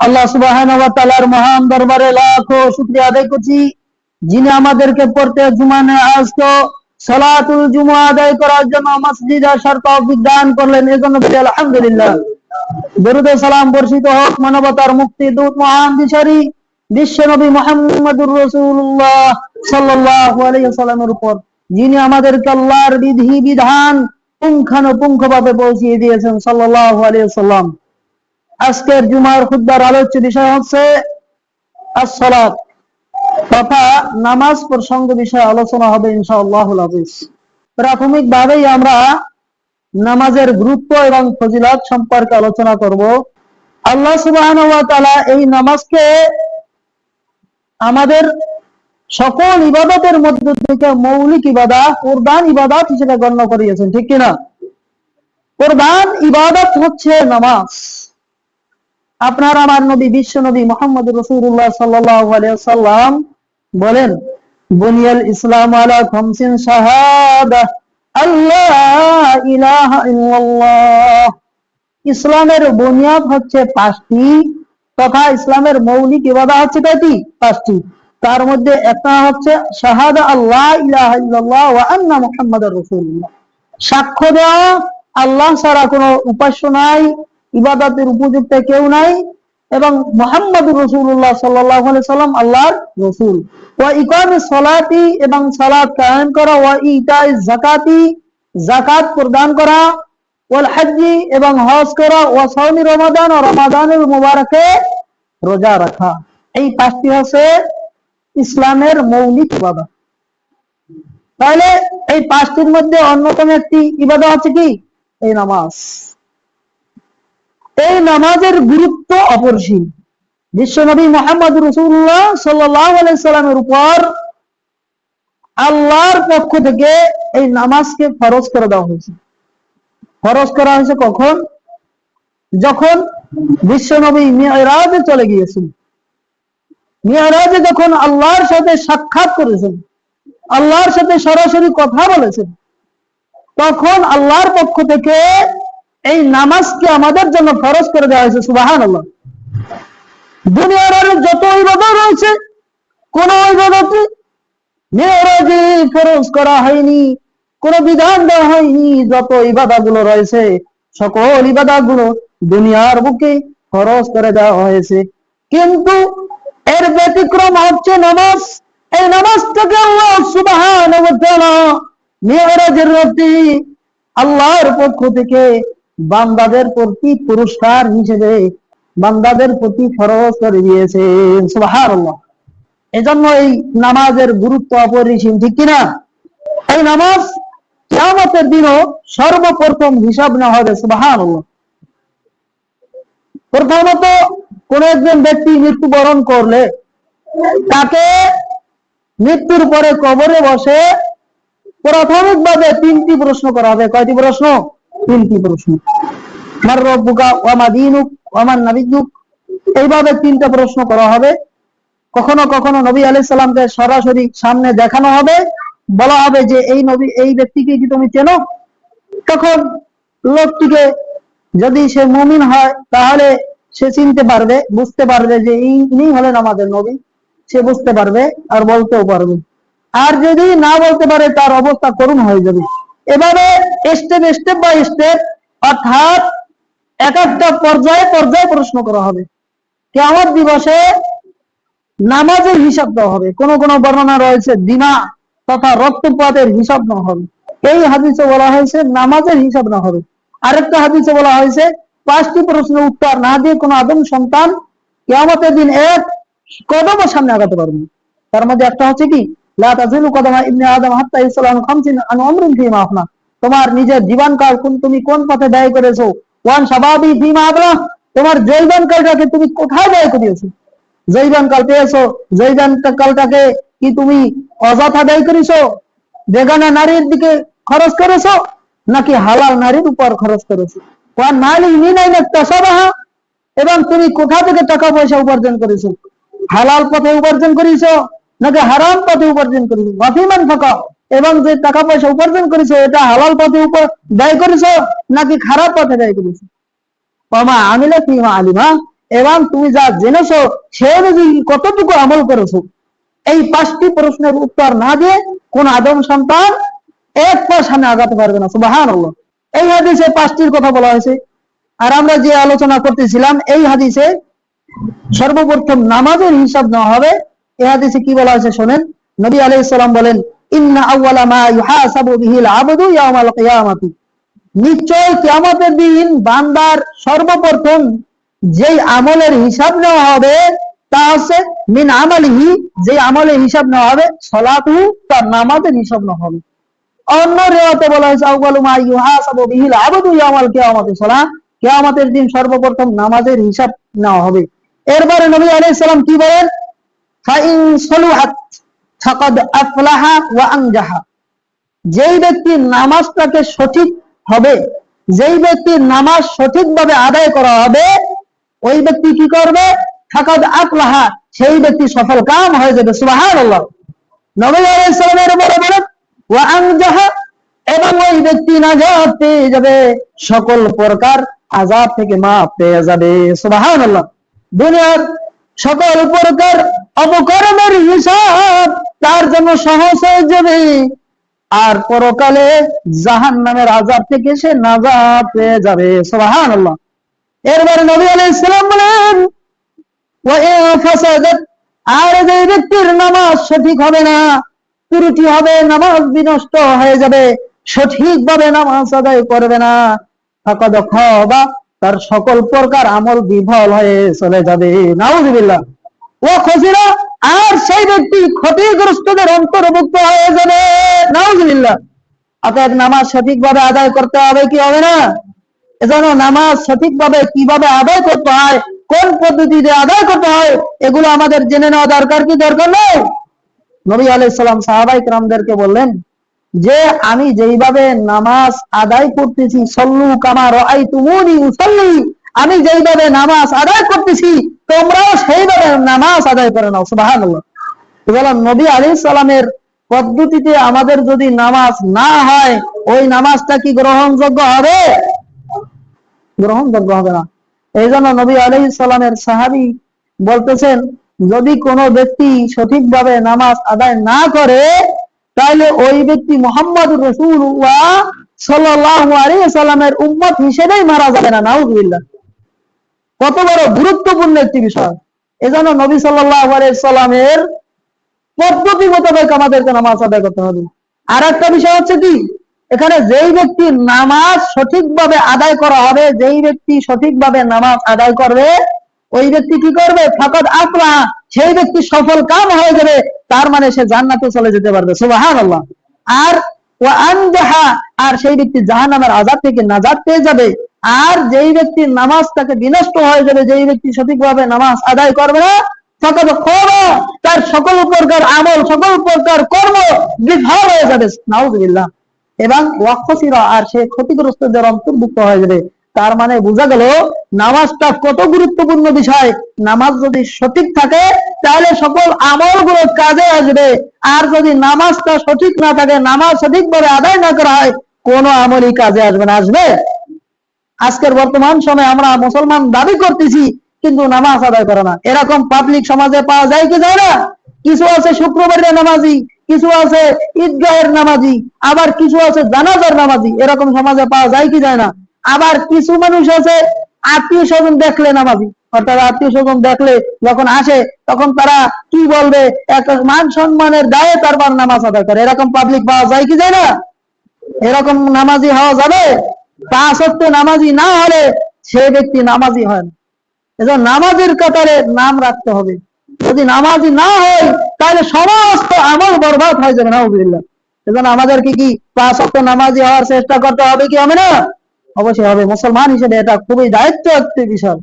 আল্লাহ তাআলার মহান দরবারে লাখো শুকরিয়া আদায় করছি। যিনি আমাদেরকে পড়তে জুমানে আজকে সালাতুল জুমা আদায় করার জন্য মসজিদ আসার তৌফিক দান করলেন এজন্য বলি আলহামদুলিল্লাহ। দরুদ সালাম বর্ষিত হোক মানবতার মুক্তি, দূত, মহান, দিশারি, বিশ্ব নবী মুহাম্মদুর রাসূলুল্লাহ সাল্লাল্লাহু আলাইহি উপর, যিনি আমাদেরকে আল্লাহর বিধি, বিধান পুঙ্খানুপুঙ্খ ভাবে পৌঁছিয়ে দিয়েছেন সাল্লাল্লাহু আলাইহি ওয়াসাল্লাম। আজকের জুমার খুদ্বার আলোচ্য বিষয় হচ্ছে আসসালাত। তথা নামাজ প্রসঙ্গ বিষয়ে আলোচনা হবে ইনশাআল্লাহ হাফিজ। প্রাথমিক ভাবেই আমরা নামাজের গুরুত্ব এবং ফজিলত সম্পর্কে আলোচনা করব। আল্লাহ সুবহানাহু ওয়া তাআলা এই নামাজকে আমাদের সকল ইবাদতের মধ্য থেকে মৌলিক ইবাদত প্রধান ইবাদত হিসেবে গণ্য করিয়েছেন, ঠিক কিনা? প্রধান ইবাদত হচ্ছে নামাজ। আপনার আমার নবী, বিশ্ব নবী মোহাম্মদ রসুল্লাহ সাল্লাম বলেন, বুনিয়াল ইসলাম আলা খামসিন শাহাদা, আল্লাহ ইলাহা ইল্লাল্লাহ। ইসলামের বুনিয়াদ হচ্ছে পাঁচটি তথা ইসলামের মৌলিক ইবাদা হচ্ছে কয়টি? পাঁচটি। তার মধ্যে একটা হচ্ছে শাহাদা আল্লাহ ইলাহা ইল্লাল্লাহ ওয়া আন্না মুহাম্মাদুর রাসূলুল্লাহ। সাক্ষ্য দেওয়া আল্লাহ ছাড়া কোনো উপাস্য নাই। ইবাদতের উপযুক্ত কেউ নাই এবং মোহাম্মদ রসুল্লাহ সাল্লাহ সাল্লাম আল্লাহর রসুল। ওয়া ইকামে সলাতি এবং সালাত কায়েম করা, ওয়া ইতাই জাকাতি জাকাত প্রদান করা, ওয়াল হাজ্জি এবং হজ করা রমাদান ও রমাদানের মুবারকে রোজা রাখা। এই পাঁচটি হচ্ছে ইসলামের মৌলিক ইবাদত। তাহলে এই পাঁচটির মধ্যে অন্যতম একটি ইবাদত হচ্ছে কি? এই নামাজ। এই নামাজের গুরুত্ব অপরিসীম। বিশ্বনবী মোহাম্মদ রসুল্লাহ সাল্লামের উপর আল্লাহর পক্ষ থেকে এই নামাজকে ফরজ করে দেওয়া হয়েছে। ফরজ করা হয়েছে কখন? যখন বিশ্বনবী মেয়রাজে চলে গিয়েছেন। মেয়রাজে যখন আল্লাহর সাথে সাক্ষাৎ করেছেন, আল্লাহর সাথে সরাসরি কথা বলেছেন, তখন আল্লাহর পক্ষ থেকে এই নামাজকে আমাদের জন্য ফরজ করে দেওয়া হয়েছে সুবাহান আল্লাহ দুনিয়ার আরও যত ইবাদত রয়েছে, কোন ইবাদতে মেয়েরাজে ফরজ করা হয়নি, কোন বিধান দেওয়া হয়নি, যত ইবাদা গুলো রয়েছে, সকল ইবাদা গুলো দুনিয়ার বুকে ফরজ করে দেওয়া হয়েছে। কিন্তু এর ব্যতিক্রম হচ্ছে নামাজ। এই নামাজটাকে আল্লাহ সুবাহান মেয়েরাজের রাতে আল্লাহর পক্ষ থেকে বান্দাদের প্রতি পুরস্কার হিসেবে বান্দাদের প্রতি ফরজ করে দিয়েছেন সুবহানাল্লাহ। এজন্য এই নামাজের গুরুত্ব অপরিসীম, ঠিক কিনা? এই নামাজ কিয়ামতের দিনও সর্বপ্রথম হিসাব নেওয়া হবে, সুবহানাল্লাহ। প্রথমত কোন একজন ব্যক্তি মৃত্যুবরণ করলে তাকে মৃত্যুর পরে কবরে বসে প্রাথমিকভাবে তিনটি প্রশ্ন করা হবে। কয়টি প্রশ্ন? তিনটি প্রশ্ন। মার রব্বুকা ওয়ামা দিনুক ওয়ামান নাবিযুক এইভাবে তিনটা প্রশ্ন করা হবে। কখনো কখনো নবী আলাইহিস সালামকে সরাসরি সামনে দেখানো হবে। বলা হবে যে এই নবী, এই ব্যক্তিকে কি তুমি চেনো? তখন লোকটিকে যদি সে মুমিন হয়, তাহলে সে চিনতে পারবে, বুঝতে পারবে যে ইনি হলেন আমাদের নবী। সে বুঝতে পারবে আর বলতেও পারবে। আর যদি না বলতে পারে, তার অবস্থা করুণ হয়ে যাবে। এবারে স্টেপ স্টেপ বাই স্টেপ অর্থাৎ এক একটা পর্যায়ে পর্যায়ে প্রশ্ন করা হবে। কেমন দিবসে নামাজের হিসাব দেওয়া হবে। কোন কোন বর্ণনা রয়েছে দিনা তথা রক্তপাতের হিসাব না হবে। এই হাদিসে বলা হয়েছে, নামাজের হিসাব না হবে। আরেকটা হাদিসে বলা হয়েছে, পাঁচটি প্রশ্নের উত্তর না দিয়ে কোন আদম সন্তান কেমতের দিন এক কদম সামনে আগাতে পারবে। তার মধ্যে একটা হচ্ছে কি, লা তাজিলু কদমা ইবনে আদম হাত্তা ইসলাম খামসিন আন আমরিন ফিমা আফনা। তোমার নিজের জীবনকাল তুমি কোন পথে ব্যয় করেছ? ওয়ান শাবাবি ফিমা আবলা তোমার জৈবনকালটাকে তুমি কোথায় ব্যয় করিয়েছো? জৈবনকাল পেয়েছ, জৈবনকালটাকে কি তুমি অযথা ব্যয় করেছ বেগানা নারীর দিকে খরচ করেছ, নাকি হালাল নারীর উপর খরচ করেছ? ওয়ান মালি মিনাইনা তাসাবাহা এবং তুমি কোথা থেকে টাকা পয়সা উপার্জন করেছ? হালাল পথে উপার্জন করেছ নাকি হারাম পথে উপার্জন করেছ মাফিমান ফাঁকা এবং যে টাকা পয়সা উপার্জন করেছ, এটা হালাল পথে ব্যয় করেছ, নাকি খারাপ পথে ব্যয় করেছ? মামা আমিলা ফিমা আলিমা, এবং তুমি যা জেনেছো, সে অনুযায়ী কতটুকু আমল করেছ? এই পাঁচটি প্রশ্নের উত্তর না দিয়ে কোন আদম সন্তান এক পা সামনে আগাতে পারবে না সুবাহান এই হাদিসে পাঁচটির কথা বলা হয়েছে। আর আমরা যে আলোচনা করতেছিলাম, এই হাদিসে সর্বপ্রথম নামাজের হিসাব নেওয়া হবে। এই হাদিসে কি বলা হয়েছে শোনেন? নবী আলাইহিস সালাম বলেন দিন সর্বপ্রথম আমলের হিসাব নেওয়া হবে তা মিন যে আমলের হিসাব নেওয়া হবে সলাতু, তার নামাজের হিসাব নেওয়া হবে। অন্য রেওয়াতে বলা হয়েছে, আউয়ালু মা বিহিল আবদু ইয়াউমাল কিয়ামতের দিন সর্বপ্রথম নামাজের হিসাব নেওয়া হবে। এরপরে নবী আলাইহিস সালাম কি বলেন? ফাইন সলুহাত। ফাকাদ আফলাহা ওয়া আনজাহা। যেই ব্যক্তি নামাজটাকে সঠিক হবে, যেই নামাজ সঠিকভাবে আদায় করা হবে, ওই ব্যক্তি কি করবে? ফাকাদ আফলাহা, সেই ব্যক্তি সফল কাম হয়ে যাবে, সুবহানাল্লাহ। নবী আলাইহিস সালামের ওয়া আনজাহা এবং ওই ব্যক্তি নাজাত পেয়ে যাবে, সকল প্রকার আযাব থেকে মাফ পেয়ে যাবে দুনিয়ার সকল প্রকার অপকর্মের হিসাব জন্য সহজ হয়ে যাবে। আর পরকালে জাহান নামের আজাব থেকে সে নাজাত পেয়ে যাবে। সোহান আল্লাহ এরপরে নবী আলাই ইসলাম বলেন আর যে ব্যক্তির নামাজ সঠিক হবে না, ত্রুটি হবে, নামাজ বিনষ্ট হয়ে যাবে, সঠিকভাবে নামাজ আদায় করবে না। খাবা, তার সকল প্রকার আমল বিফল হয়ে চলে যাবে। নাউজুবিল্লাহ। ও খসিরা আর সেই ব্যক্তি ক্ষতিগ্রস্তদের অন্তর্ভুক্ত হয়ে যাবে। নাউজুবিল্লাহ। অতএব নামাজ সঠিকভাবে আদায় করতে হবে কি হবে না? এজন্য নামাজ সঠিকভাবে কীভাবে আদায় করতে হয়, কোন পদ্ধতিতে আদায় করতে হয়, এগুলো আমাদের জেনে নেওয়া দরকার কি দরকার নেই? নবী আলাইসালাম সাহাবাই রামদেরকে বললেন, যে আমি যেইভাবে নামাজ আদায় করতেছি, সল্লু কামার আমি যেইভাবে নামাজ আদায় করতেছি তোমরাও সেইভাবে নামাজ আদায় করে নাও, সুবহানাল্লাহ। বললাম নবী আলাইহিস সালামের পদ্ধতিতে আমাদের যদি নামাজ না হয়, ওই নামাজটা কি গ্রহণযোগ্য হবে? গ্রহণযোগ্য হবে না। এই জন্য নবী আলাইহিস সালামের সাহাবী বলতেছেন, যদি কোনো ব্যক্তি সঠিকভাবে নামাজ আদায় না করে, তাহলে ওই ব্যক্তি মোহাম্মদ রসুল্লাহ সাল্লাল্লাহু আলাইহি সাল্লামের উম্মত হিসেবেই মারা যাবে না, নাউজুবিল্লাহ। কত বড় গুরুত্বপূর্ণ একটি বিষয়। এজন্য নবী সাল্লামের পদ্ধতি মোতাবেক আমাদেরকে নামাজ আদায় করতে হবে। আর একটা বিষয় হচ্ছে কি, এখানে যেই ব্যক্তির নামাজ সঠিকভাবে আদায় করা হবে, যেই ব্যক্তি সঠিকভাবে নামাজ আদায় করবে, ওই ব্যক্তি কি করবে? ফাকাদ আকলা সেই ব্যক্তি সফল কাম হয়ে যাবে, তার মানে সে জান্নাতে চলে যেতে পারবে। সুবহানাল্লাহ। আর ও আনজাহা, আর সেই ব্যক্তি জাহান্নামের আজাদ থেকে নাজাদ পেয়ে যাবে আর যেই ব্যক্তির নামাজ তাকে বিনষ্ট হয়ে যাবে, যেই ব্যক্তি সঠিকভাবে নামাজ আদায় করবে না ফাকাদ খাবা, তার সকল প্রকার আমল, সকল প্রকার কর্ম বিফল হয়ে যাবে। নাউজুবিল্লাহ। এবং ওয়াক্ষসিরা আর সে ক্ষতিগ্রস্তদের অন্তর্ভুক্ত হয়ে যাবে, তার মানে বোঝা গেল নামাজটা কত গুরুত্বপূর্ণ বিষয়। নামাজ যদি সঠিক থাকে, তাহলে সকল আমলগুলো কাজে আসবে। আর যদি নামাজটা সঠিক না থাকে, নামাজ সঠিকভাবে আদায় না করা হয়, কোনো আমলই কাজে আসবে না, আসবে? আজকের বর্তমান সময়ে আমরা মুসলমান দাবি করতেছি, কিন্তু নামাজ আদায় করে না। এরকম পাবলিক সমাজে পাওয়া যায় কি যায় না? কিছু আছে শুক্রবারের নামাজি, কিছু আছে ঈদগাহের নামাজি, আবার কিছু আছে জানাজার নামাজি, এরকম সমাজে পাওয়া যায় কি যায় না? আবার কিছু মানুষ আছে আত্মীয় স্বজন দেখলে নামাজি, অর্থাৎ আত্মীয় স্বজন দেখলে যখন আসে, তখন তারা কি বলবে? এক মান সম্মানের দায়ে তারপর নামাজ আদায় করে। এরকম পাবলিক পাওয়া যায় কি যায় না? এরকম নামাজি হওয়া যাবে? তা সত্ত্বে নামাজি না হলে সে ব্যক্তি নামাজি হয় না। এজন্য নামাজের কাতারে নাম রাখতে হবে। যদি নামাজি না হয়, তাহলে সমস্ত আমল বরবাদ হয়ে যাবে নাউজুবিল্লাহ। এজন্য আমাদেরকে কি তা ওয়াক্ত নামাজি হওয়ার চেষ্টা করতে হবে কি হবে না? অবশ্যই হবে। মুসলমান হিসেবে এটা খুবই দায়িত্ব একটি বিষয়।